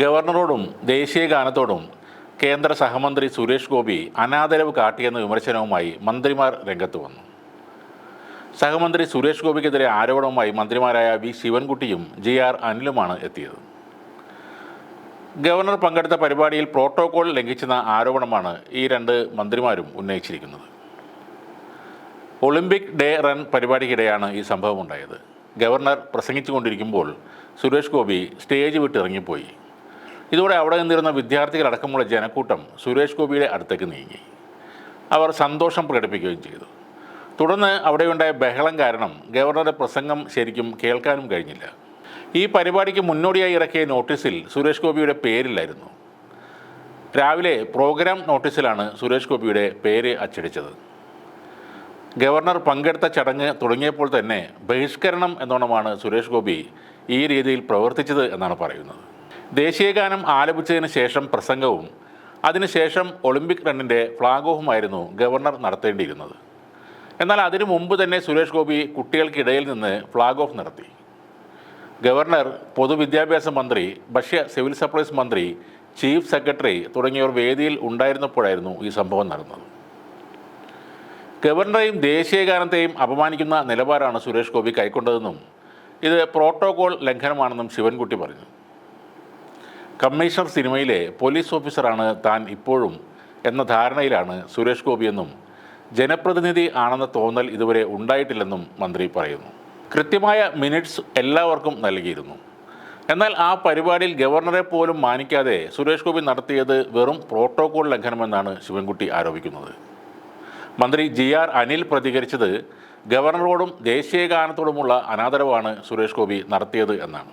ഗവർണറോടും ദേശീയ ഗാനത്തോടും കേന്ദ്ര സഹമന്ത്രി സുരേഷ് ഗോപി അനാദരവ് കാട്ടിയെന്ന വിമർശനവുമായി മന്ത്രിമാർ രംഗത്ത് വന്നു. സഹമന്ത്രി സുരേഷ് ഗോപിക്കെതിരെ ആരോപണവുമായി മന്ത്രിമാരായ വി ശിവൻകുട്ടിയും ജി ആർ അനിലുമാണ് എത്തിയത്. ഗവർണർ പങ്കെടുത്ത പരിപാടിയിൽ പ്രോട്ടോകോൾ ലംഘിച്ചെന്ന ആരോപണമാണ് ഈ രണ്ട് മന്ത്രിമാരും ഉന്നയിച്ചിരിക്കുന്നത്. ഒളിമ്പിക് ഡേ റൺ പരിപാടിക്കിടെയാണ് ഈ സംഭവം ഉണ്ടായത് ഗവർണർ പ്രസംഗിച്ചുകൊണ്ടിരിക്കുമ്പോൾ സുരേഷ് ഗോപി സ്റ്റേജ് വിട്ട് ഇറങ്ങിപ്പോയി ഇതോടെ അവിടെ നിന്നിരുന്ന വിദ്യാർത്ഥികളടക്കമുള്ള ജനക്കൂട്ടം സുരേഷ് ഗോപിയുടെ അടുത്തേക്ക് നീങ്ങി. അവർ സന്തോഷം പ്രകടിപ്പിക്കുകയും ചെയ്തു. തുടർന്ന് അവിടെയുണ്ടായ ബഹളം കാരണം ഗവർണറുടെ പ്രസംഗം ശരിക്കും കേൾക്കാനും കഴിഞ്ഞില്ല. ഈ പരിപാടിക്ക് മുന്നോടിയായി ഇറക്കിയ നോട്ടീസിൽ സുരേഷ് ഗോപിയുടെ പേരില്ലായിരുന്നു. രാവിലെ പ്രോഗ്രാം നോട്ടീസിലാണ് സുരേഷ് ഗോപിയുടെ പേര് അച്ചടിച്ചത്. ഗവർണർ പങ്കെടുത്ത ചടങ്ങ് തുടങ്ങിയപ്പോൾ തന്നെ ബഹിഷ്കരണം എന്നോണമാണ് സുരേഷ് ഗോപി ഈ രീതിയിൽ പ്രവർത്തിച്ചത് എന്നാണ് പറയുന്നത്. ദേശീയഗാനം ആലപിച്ചതിന് ശേഷം പ്രസംഗവും അതിനുശേഷം ഒളിമ്പിക് റണ്ണിന്റെ ഫ്ലാഗ് ഓഫുമായിരുന്നു ഗവർണർ നടത്തേണ്ടിയിരുന്നത്. എന്നാൽ അതിനു മുമ്പ് തന്നെ സുരേഷ് ഗോപി കുട്ടികൾക്കിടയിൽ നിന്ന് ഫ്ലാഗ് ഓഫ് നടത്തി. ഗവർണർ പൊതുവിദ്യാഭ്യാസ മന്ത്രി ഭക്ഷ്യ സിവിൽ സപ്ലൈസ് മന്ത്രി ചീഫ് സെക്രട്ടറി തുടങ്ങിയവർ വേദിയിൽ ഉണ്ടായിരുന്നപ്പോഴായിരുന്നു ഈ സംഭവം നടന്നത്. ഗവർണറെയും ദേശീയഗാനത്തെയും അപമാനിക്കുന്ന നിലപാടാണ് സുരേഷ് ഗോപി കൈക്കൊണ്ടതെന്നും ഇത് പ്രോട്ടോകോൾ ലംഘനമാണെന്നും ശിവൻകുട്ടി പറഞ്ഞു. കമ്മീഷണർ സിനിമയിലെ പോലീസ് ഓഫീസറാണ് താൻ ഇപ്പോഴും എന്ന ധാരണയിലാണ് സുരേഷ് ഗോപിയെന്നും ജനപ്രതിനിധി ആണെന്ന തോന്നൽ ഇതുവരെ ഉണ്ടായിട്ടില്ലെന്നും മന്ത്രി പറയുന്നു. കൃത്യമായ മിനിറ്റ്സ് എല്ലാവർക്കും നൽകിയിരുന്നു. എന്നാൽ ആ പരിപാടിയിൽ ഗവർണറെ പോലും മാനിക്കാതെ സുരേഷ് ഗോപി നടത്തിയത് വെറും പ്രോട്ടോകോൾ ലംഘനമെന്നാണ് ശിവൻകുട്ടി ആരോപിക്കുന്നത്. മന്ത്രി ജി ആർ അനിൽ പ്രതികരിച്ചത് ഗവർണറോടും ദേശീയ ഗാനത്തോടുമുള്ള അനാദരവാണ് സുരേഷ് ഗോപി നടത്തിയത് എന്നാണ്.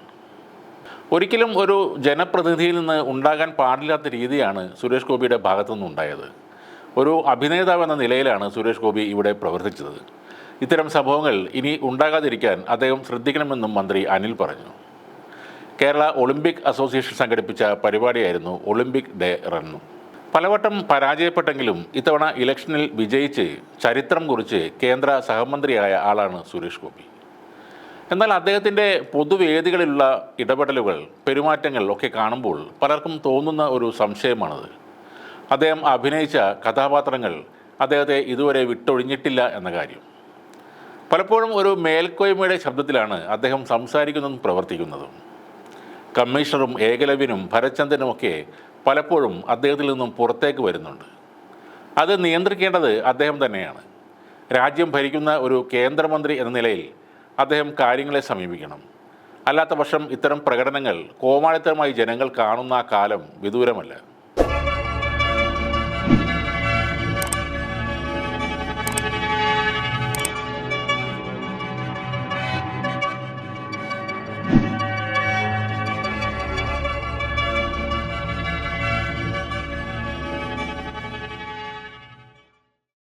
ഒരിക്കലും ഒരു ജനപ്രതിനിധിയിൽ നിന്ന് ഉണ്ടാകാൻ പാടില്ലാത്ത രീതിയാണ് സുരേഷ് ഗോപിയുടെ ഭാഗത്തു നിന്നുണ്ടായത്. ഒരു അഭിനേതാവ് എന്ന നിലയിലാണ് സുരേഷ് ഗോപി ഇവിടെ പ്രവർത്തിച്ചത്. ഇത്തരം സംഭവങ്ങൾ ഇനി ഉണ്ടാകാതിരിക്കാൻ അദ്ദേഹം ശ്രദ്ധിക്കണമെന്നും മന്ത്രി അനിൽ പറഞ്ഞു. കേരള ഒളിമ്പിക് അസോസിയേഷൻ സംഘടിപ്പിച്ച പരിപാടിയായിരുന്നു ഒളിമ്പിക് ഡേ റണ്ണു. പലവട്ടം പരാജയപ്പെട്ടെങ്കിലും ഇത്തവണ ഇലക്ഷനിൽ വിജയിച്ച് ചരിത്രം കുറിച്ച് കേന്ദ്ര സഹമന്ത്രിയായ ആളാണ് സുരേഷ് ഗോപി. എന്നാൽ അദ്ദേഹത്തിന്റെ പൊതുവേദികളിലുള്ള ഇടപെടലുകൾ പെരുമാറ്റങ്ങൾ ഒക്കെ കാണുമ്പോൾ പലർക്കും തോന്നുന്ന ഒരു സംശയമാണത്. അദ്ദേഹം അഭിനയിച്ച കഥാപാത്രങ്ങൾ അദ്ദേഹത്തെ ഇതുവരെ വിട്ടൊഴിഞ്ഞിട്ടില്ല എന്ന കാര്യം. പലപ്പോഴും ഒരു മേൽക്കോയ്മയുടെ ശബ്ദത്തിലാണ് അദ്ദേഹം സംസാരിക്കുന്നതും പ്രവർത്തിക്കുന്നതും. കമ്മീഷണറും ഏകലവ്യനും ഭരചന്ദ്രനുമൊക്കെ പലപ്പോഴും അദ്ദേഹത്തിൽ നിന്നും പുറത്തേക്ക് വരുന്നുണ്ട്. അത് നിയന്ത്രിക്കേണ്ടത് അദ്ദേഹം തന്നെയാണ്. രാജ്യം ഭരിക്കുന്ന ഒരു കേന്ദ്രമന്ത്രി എന്ന നിലയിൽ അദ്ദേഹം കാര്യങ്ങളെ സമീപിക്കണം. അല്ലാത്ത പക്ഷം ഇത്തരം പ്രകടനങ്ങൾ കോമാളിത്തരമായി ജനങ്ങൾ കാണുന്ന ആ കാലം വിദൂരമല്ല.